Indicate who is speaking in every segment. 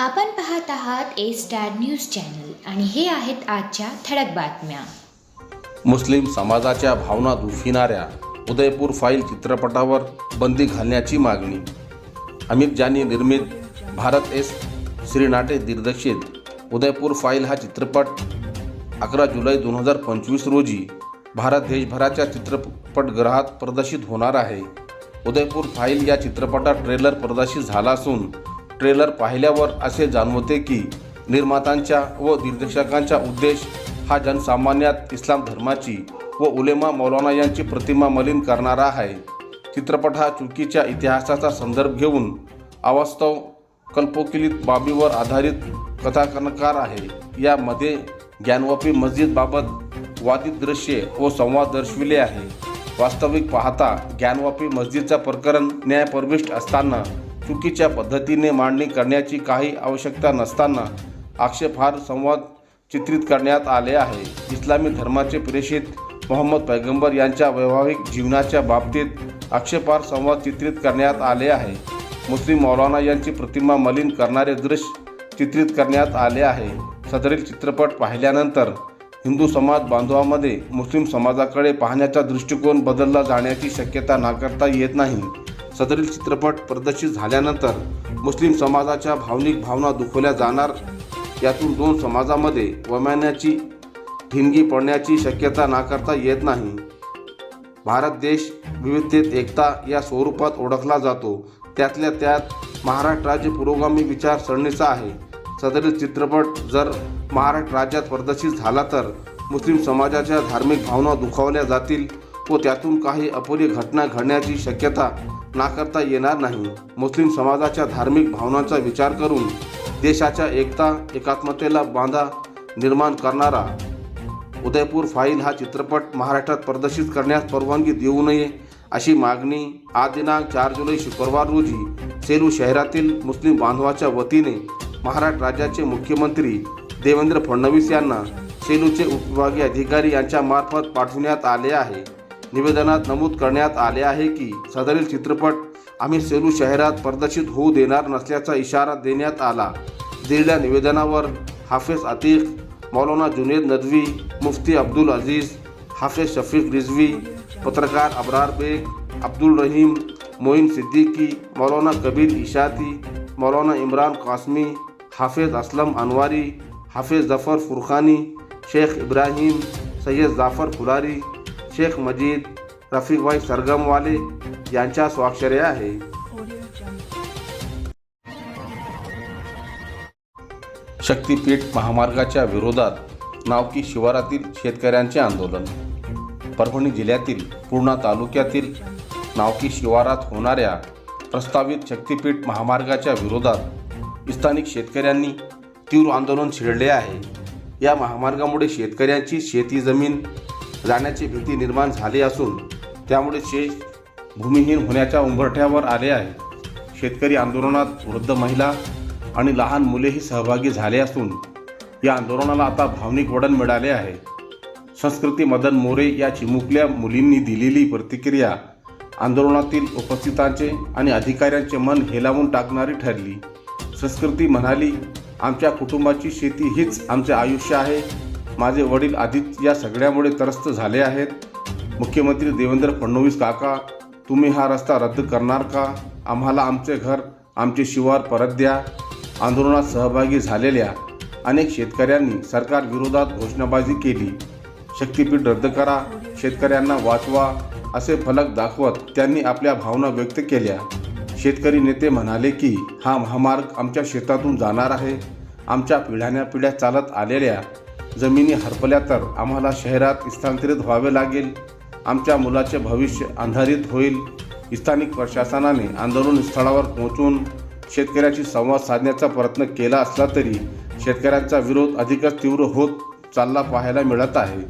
Speaker 1: आपण पाहत आहात ए स्टार न्यूज चॅनल आणि हे आहेत आजच्या ठळक बातम्या.
Speaker 2: मुस्लिम समाजाच्या भावना दुफिणाऱ्या उदयपूर फाईल चित्रपटावर बंदी घालण्याची मागणी. अमित जानी निर्मित भारत एस श्रीनाटे दिग्दर्शित उदयपूर फाईल हा चित्रपट अकरा जुलै दोन हजार पंचवीस रोजी भारत देशभराच्या चित्रपटगृहात प्रदर्शित होणार आहे. उदयपूर फाईल या चित्रपटात ट्रेलर प्रदर्शित झाला असून ट्रेलर पाहिल्यावर असे जाणवते की निर्मात्यांच्या व दिग्दर्शकांचा उद्देश हा जनसामान्यात इस्लाम धर्माची व उलेमा मौलाना यांची प्रतिमा मलिन करणारा आहे. चित्रपट हा चुकीच्या इतिहासाचा संदर्भ घेऊन अवास्तव कल्पोकिलित बाबीवर आधारित कथाकनकार आहे. यामध्ये ज्ञानवापी मस्जिदबाबत वादित दृश्ये व संवाद दर्शविले आहे. वास्तविक पाहता ज्ञानवापी मस्जिदचा प्रकरण न्यायप्रविष्ट असताना चुकीच्या पद्धतीने मांडणी करण्याची काही आवश्यकता नसताना आक्षेपहार संवाद चित्रित करण्यात आले आहे. इस्लामी धर्माचे प्रेषित मोहम्मद पैगंबर यांच्या वैवाहिक जीवनाच्या बाबतीत आक्षेपार संवाद चित्रित करण्यात आले आहे. मुस्लिम मौलाना यांची प्रतिमा मलिन करणारे दृश्य चित्रित करण्यात आले आहे. सदरील चित्रपट पाहिल्यानंतर हिंदू समाज बांधवामध्ये मुस्लिम समाजाकडे पाहण्याचा दृष्टिकोन बदलला जाण्याची शक्यता नाकारता येत नाही. सदरील चित्रपट प्रदर्शित झाल्यानंतर मुस्लिम समाजाच्या भावनिक भावना दुखवल्या जाणार. यातून दोन समाजामध्ये वमान्याची ठिणगी पडण्याची शक्यता नाकारता येत नाही. भारत देश विविधतेत एकता या स्वरूपात ओळखला जातो. त्यातल्या त्यात महाराष्ट्र राज्य पुरोगामी विचारसरणीचा आहे. सदरील चित्रपट जर महाराष्ट्र राज्यात प्रदर्शित झाला तर मुस्लिम समाजाच्या धार्मिक भावना दुखावल्या जातील. व त्यातून काही अपुरी घटना घडण्याची शक्यता नाकारता येणार नाही. मुस्लिम समाजाच्या धार्मिक भावनांचा विचार करून देशाच्या एकता एकात्मतेला बांधा निर्माण करणारा उदयपूर फाईल हा चित्रपट महाराष्ट्रात प्रदर्शित करण्यास परवानगी देऊ नये अशी मागणी आज दिनांक चार जुलै शुक्रवार रोजी सेलू शहरातील मुस्लिम बांधवाच्या वतीने महाराष्ट्र राज्याचे मुख्यमंत्री देवेंद्र फडणवीस यांना सेलूचे उपविभागीय अधिकारी यांच्या मार्फत पाठवण्यात आले आहे. निवेदनात नमूद करण्यात आले चित्रपट आम्ही सेलू शहरात प्रदर्शित देणार नसल्याचा इशारा देण्यात आला. दिलेल्या निवेदनावर हाफिज अतीक, मौलाना जुनेद नदवी, मुफ्ती अब्दुल अज़ीज़, हाफिज शफीक रिजवी, पत्रकार अबरार बेग, अब्दुल रहीम, मोईन सिद्दीकी, मौलाना कबीर इशाती, मौलाना इमरान कासमी, हाफिज असलम अनवारी, हाफिज ज़फ़र फुरखानी, शेख इब्राहिम सैयद जाफ़र फुलारी शेख मजीद रफीकबाई सरगमवाले यांच्या स्वाक्षऱ्या आहे. शक्तीपीठ महामार्गाच्या विरोधात नावकी शिवारातील शेतकऱ्यांचे आंदोलन. परभणी जिल्ह्यातील पूर्णा तालुक्यातील नावकी शिवारात होणाऱ्या प्रस्तावित शक्तीपीठ महामार्गाच्या विरोधात स्थानिक शेतकऱ्यांनी तीव्र आंदोलन छेडले आहे. या महामार्गामुळे शेतकऱ्यांची शेती जमीन जाण्याची भीती निर्माण झाली असून त्यामुळे शेत भूमिहीन होण्याच्या उंबरठ्यावर आले आहे. शेतकरी आंदोलनात वृद्ध महिला आणि लहान मुलेही सहभागी झाले असून या आंदोलनाला आता भावनिक वळण मिळाले आहे. संस्कृती मदन मोरे या चिमुकल्या मुलींनी दिलेली प्रतिक्रिया आंदोलनातील उपस्थितांचे आणि अधिकाऱ्यांचे मन हेलावून टाकणारी ठरली. संस्कृती म्हणाली आमच्या कुटुंबाची शेती हीच आमचे आयुष्य आहे. माझे वडील आधीच या सगळ्यामुळे त्रस्त झाले आहेत. मुख्यमंत्री देवेंद्र फडणवीस काका तुम्ही हा रस्ता रद्द करणार का? आम्हाला आमचे घर आमचे शिवार परत द्या. आंदोलनात सहभागी झालेल्या अनेक शेतकऱ्यांनी सरकारविरोधात घोषणाबाजी केली. शक्तीपीठ रद्द करा शेतकऱ्यांना वाचवा असे फलक दाखवत त्यांनी आपल्या भावना व्यक्त केल्या. शेतकरी नेते म्हणाले की हा महामार्ग आमच्या शेतातून जाणार आहे. आमच्या पिढ्यान्या पिढ्या चालत आलेल्या जमिनी हरपल्या तर आम्हाला शहरात स्थलांतरित व्हावे लागेल. आमच्या मुलाचे भविष्य अंधारित होईल. स्थानिक प्रशासनाने आंदोलन स्थळावर पोहोचून शेतकऱ्याशी संवाद साधण्याचा प्रयत्न केला असला तरी शेतकऱ्यांचा विरोध अधिकच तीव्र होत चालला पाहायला मिळत आहे.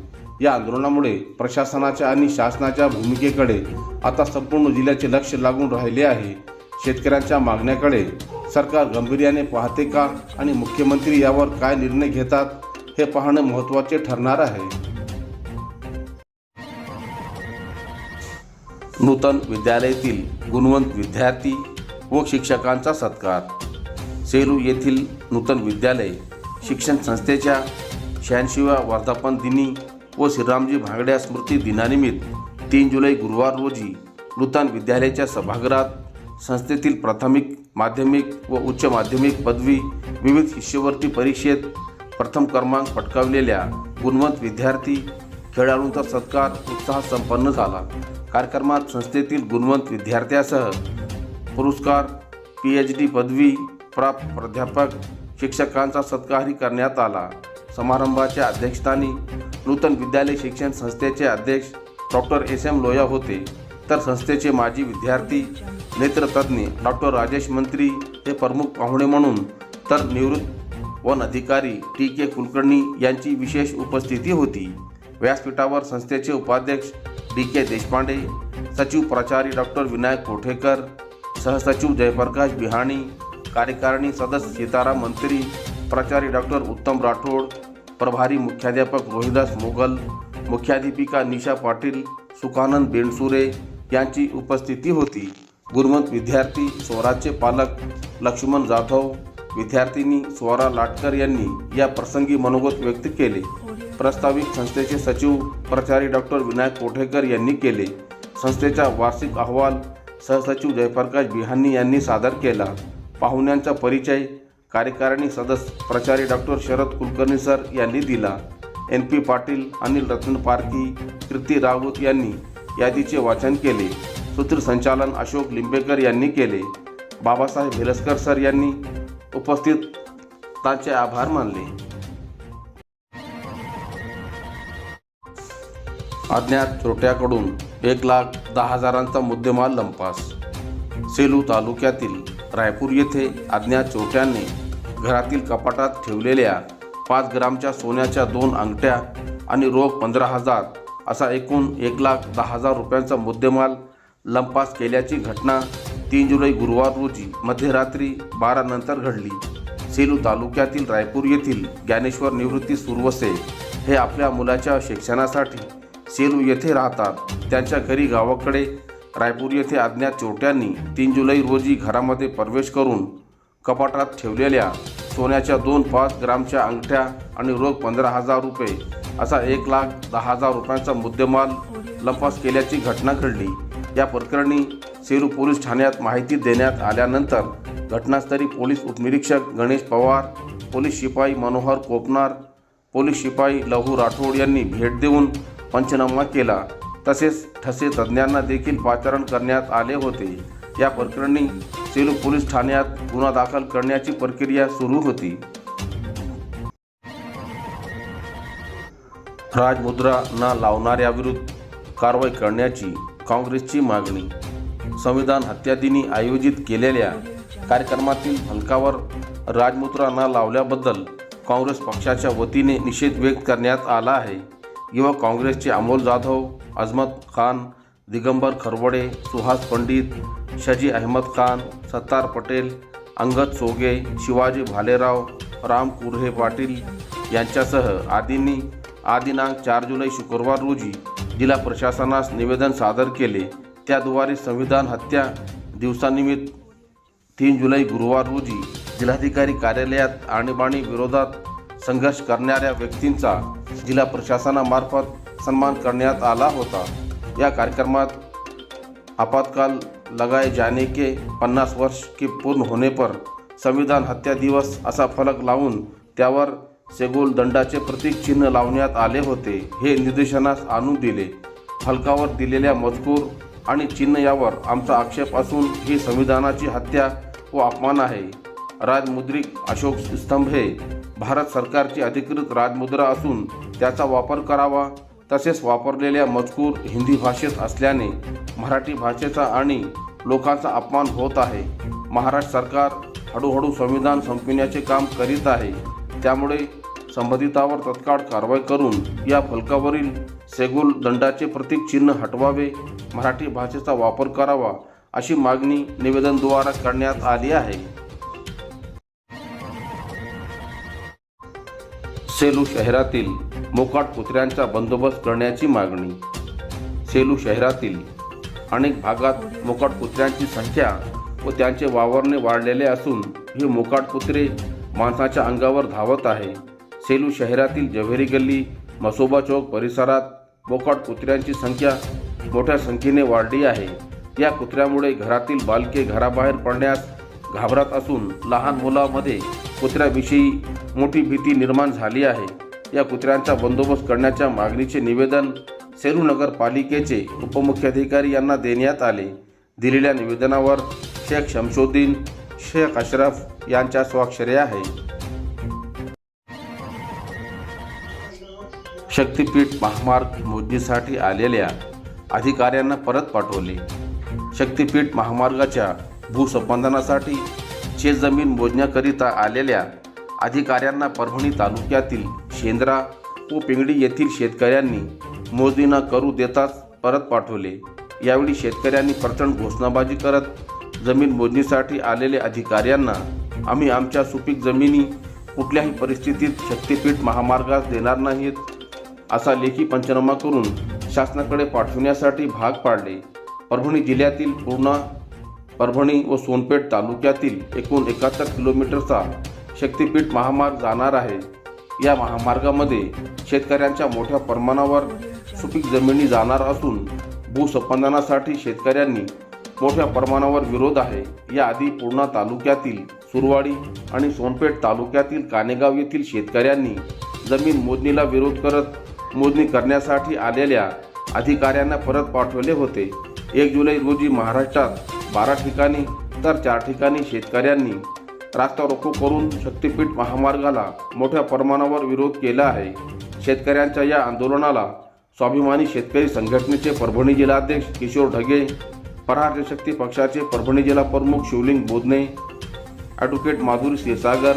Speaker 2: या आंदोलनामुळे प्रशासनाच्या आणि शासनाच्या भूमिकेकडे आता संपूर्ण जिल्ह्याचे लक्ष लागून राहिले आहे. शेतकऱ्यांच्या मागण्याकडे सरकार गांभीर्याने पाहते का आणि मुख्यमंत्री यावर काय निर्णय घेतात? हे पाहणं महत्त्वाचे ठरणार आहे. नूतन विद्यालयातील गुणवंत विद्यार्थी व शिक्षकांचा सत्कार. सेलू येथील नूतन विद्यालय शिक्षण संस्थेच्या शहाऐंशीव्या वर्धापन दिनी व श्रीरामजी भांगड्या स्मृती दिनानिमित्त तीन जुलै गुरुवार रोजी नूतन विद्यालयाच्या सभागृहात संस्थेतील प्राथमिक माध्यमिक व उच्च माध्यमिक पदवी विविध शिष्यवर्ती परीक्षेत प्रथम क्रमांक पटकावलेल्या गुणवंत विद्यार्थी खेळाडूंचा सत्कार उत्साह संपन्न झाला. कार्यक्रमात संस्थेतील गुणवंत विद्यार्थ्यासह पुरस्कार पी एच डी पदवी प्राप्त प्राध्यापक शिक्षकांचा सत्कारही करण्यात आला. समारंभाच्या अध्यक्षस्थानी नूतन विद्यालय शिक्षण संस्थेचे अध्यक्ष डॉक्टर एस एम लोया होते. तर संस्थेचे माजी विद्यार्थी नेत्रतज्ज्ञ डॉक्टर राजेश मंत्री हे प्रमुख पाहुणे म्हणून तर निवृत्त वन अधिकारी टी के कुलकर्णी यांची विशेष उपस्थिती होती. व्यासपीठावर संस्थेचे उपाध्यक्ष डी के देशपांडे सचिव प्राचार्य डॉक्टर विनायक कोठेकर सहसचिव जयप्रकाश बिहाणी कार्यकारिणी सदस्य सीताराम मंत्री प्राचार्य डॉक्टर उत्तम राठोड प्रभारी मुख्याध्यापक रोहिदास मोगल मुख्याध्यापिका निशा पाटील सुखानंद बेणसुरे यांची उपस्थिती होती. गुणवंत विद्यार्थी स्वराजचे पालक लक्ष्मण जाधव विद्यार्थिनी स्वरा लाटकर यांनी या प्रसंगी मनोगत व्यक्त केले. प्रस्तावित संस्थेचे सचिव प्राचार्य डॉक्टर विनायक कोठेकर यांनी केले. संस्थेचा वार्षिक अहवाल सहसचिव जयप्रकाश बिहानी यांनी सादर केला. पाहुण्यांचा परिचय कार्यकारिणी सदस्य प्राचार्य डॉक्टर शरद कुलकर्णी सर यांनी दिला. एन पी पाटील अनिल रत्न पारखी कृती राऊत यांनी यादीचे वाचन केले. सूत्रसंचालन अशोक लिंबेकर यांनी केले. बाबासाहेब भेलसकर सर यांनी उपस्थितांचे आभार मानले. अज्ञात चोरट्याकडून एक लाख दहा हजारांचा मुद्देमाल लंपास. सेलू तालुक्यातील रायपूर येथे अज्ञात चोरट्यांनी घरातील कपाटात ठेवलेल्या पाच ग्रामच्या सोन्याच्या दोन अंगठ्या आणि रोख पंधरा हजार असा एकूण एक लाख दहा हजार रुपयांचा मुद्देमाल लंपास केल्याची घटना तीन जुलै गुरुवार रोजी मध्यरात्री बारा नंतर घडली. सेलू तालुक्यातील रायपूर येथील ज्ञानेश्वर निवृत्ती सुरवसे हे आपल्या मुलाच्या शिक्षणासाठी सेलू येथे राहतात. त्यांच्या घरी गावाकडे रायपूर येथे अज्ञात चोरट्यांनी तीन जुलै रोजी घरामध्ये प्रवेश करून कपाटात ठेवलेल्या सोन्याच्या दोन पाच ग्रामच्या अंगठ्या आणि रोख पंधरा हजार रुपये असा एक लाख दहा हजार रुपयांचा मुद्देमाल लंपास केल्याची घटना घडली. या प्रकरणी सेलू पोलीस ठाण्यात माहिती देण्यात आल्यानंतर घटनास्थळी पोलीस उपनिरीक्षक गणेश पवार पोलीस शिपाई मनोहर कोपनार पोलीस शिपाई लहू राठोड यांनी भेट देऊन पंचनामा केला. तसेच ठसे तज्ज्ञांना देखील पाचारण करण्यात आले होते. या प्रकरणी सेलू पोलीस ठाण्यात गुन्हा दाखल करण्याची प्रक्रिया सुरू होती. राजमुद्रा न लावणाऱ्याविरुद्ध कारवाई करण्याची काँग्रेसची मागणी संविधान हत्यादिनी आयोजित केलेल्या कार्यक्रमातील फलकावर राजमुद्रा न लावल्याबद्दल काँग्रेस पक्षाच्या वतीने निषेध व्यक्त करण्यात आला आहे. युवा काँग्रेसचे अमोल जाधव अजमत खान दिगंबर खरवडे सुहास पंडित शजी अहमद खान सत्तार पटेल अंगद सोगे शिवाजी भालेराव राम कुर्हे पाटील यांच्यासह आदींनी आदिनांक चार जुलै शुक्रवार रोजी जिल्हा प्रशासनास निवेदन सादर केले. त्याद्वारे संविधान हत्या दिवसानिमित्त तीन जुलै गुरुवार रोजी जिल्हाधिकारी कार्यालयात आणीबाणी विरोधात संघर्ष करणाऱ्या व्यक्तींचा जिल्हा प्रशासनामार्फत सन्मान करण्यात आला होता. या कार्यक्रमात आपातकाल लगाए जाने के पन्नास वर्ष के पूर्ण होने पर संविधान हत्या दिवस असा फलक लावून त्यावर सेगोल दंडाचे प्रतीक चिन्ह लावण्यात आले होते हे निदर्शनास आणून दिले. फलकावर दिलेल्या मजकूर आणि चिन्ह यावर आमचा आक्षेप असून ही संविधानाची हत्या व अपमान आहे. राजमुद्रिक अशोक स्तंभ हे भारत सरकारची अधिकृत राजमुद्रा असून त्याचा वापर करावा. तसेच वापरलेल्या मजकूर हिंदी भाषेत असल्याने मराठी भाषेचा आणि लोकांचा अपमान होत आहे. महाराष्ट्र सरकार हळूहळू संविधान संपविण्याचे काम करीत आहे. त्यामुळे संबंधितावर तत्काळ कारवाई करून या फलकावरील सेगुल दंडाचे प्रतीक चिन्ह हटवावे मराठी भाषेचा वापर करावा अशी मागणी निवेदनद्वारा करण्यात आली आहे. सेलू शहरातील मोकाट कुत्र्यांचा बंदोबस्त करण्याची मागणी. सेलू शहरातील अनेक भागात मोकाट कुत्र्यांची संख्या व त्यांचे वावरणे वाढलेले असून हे मोकाट कुत्रे माणसाच्या अंगावर धावत आहे. सेलू शहरातील जव्हेरी गल्ली मसोबा चौक परिसरात बोकाट कुत्र्यांची संख्या मोठ्या संख्येने वाढली आहे. या कुत्र्यामुळे घरातील बालके घराबाहेर पडण्यास घाबरत असून लहान मुलामध्ये कुत्र्याविषयी मोठी भीती निर्माण झाली आहे. या कुत्र्यांचा बंदोबस्त करण्याच्या मागणीचे निवेदन सेलू नगरपालिकेचे उपमुख्याधिकारी यांना देण्यात आले. दिलेल्या निवेदनावर शेख शमशुद्दीन शेख अशरफ यांच्या स्वाक्षरे आहे. शक्तीपीठ महामार्ग मोजणीसाठी आलेल्या अधिकाऱ्यांना परत पाठवले. शक्तीपीठ महामार्गाच्या भूसंपादनासाठी शेतजमीन मोजण्याकरिता आलेल्या अधिकाऱ्यांना परभणी तालुक्यातील शेंद्रा व पिंगडी येथील शेतकऱ्यांनी मोजणी न करू देताच परत पाठवले. यावेळी शेतकऱ्यांनी प्रचंड घोषणाबाजी करत जमीन मोजणीसाठी आलेल्या अधिकाऱ्यांना आम्ही आमच्या सुपीक जमिनी कुठल्याही परिस्थितीत शक्तीपीठ महामार्गास देणार नाहीत. असा लेखी पंचनामा करून शासनाकडे पाठविण्यासाठी भाग पाडले. परभणी जिल्ह्यातील पूर्णा परभणी व सोनपेठ तालुक्यातील एकूण एकाहत्तर किलोमीटरचा शक्तीपीठ महामार्ग जाणार आहे. या महामार्गामध्ये शेतकऱ्यांच्या मोठ्या प्रमाणावर सुपीक जमिनी जाणार असून भूसंपादनासाठी शेतकऱ्यांनी मोठ्या प्रमाणावर विरोध आहे. याआधी पूर्णा तालुक्यातील सुरवाडी आणि सोनपेठ तालुक्यातील कानेगाव येथील शेतकऱ्यांनी जमीन मोजणीला विरोध करत मोजणी करण्यासाठी आलेल्या अधिकाऱ्यांना परत पाठवले होते. एक जुलै रोजी महाराष्ट्रात बारा ठिकाणी तर चार ठिकाणी शेतकऱ्यांनी रास्ता रोको करून शक्तीपीठ महामार्गाला मोठ्या प्रमाणावर विरोध केला आहे. शेतकऱ्यांच्या या आंदोलनाला स्वाभिमानी शेतकरी संघटनेचे परभणी जिल्हाध्यक्ष किशोर ढगे प्रहार जनशक्ती पक्षाचे परभणी जिल्हा प्रमुख शिवलिंग बोधने ॲडव्होकेट माधुरी क्षीरसागर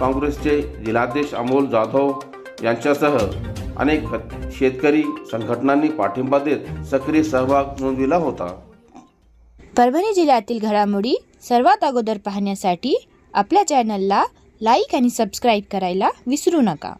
Speaker 2: काँग्रेसचे जिल्हाध्यक्ष अमोल जाधव यांच्यासह अनेक शेतकरी संघटनांनी पाठिंबा देत सक्रिय सहभाग नोंदविला होता.
Speaker 1: परभणी जिल्ह्यातील घडामोडी सर्वात अगोदर पाहण्यासाठी आपल्या चॅनलला लाईक आणि सबस्क्राईब करायला विसरू नका.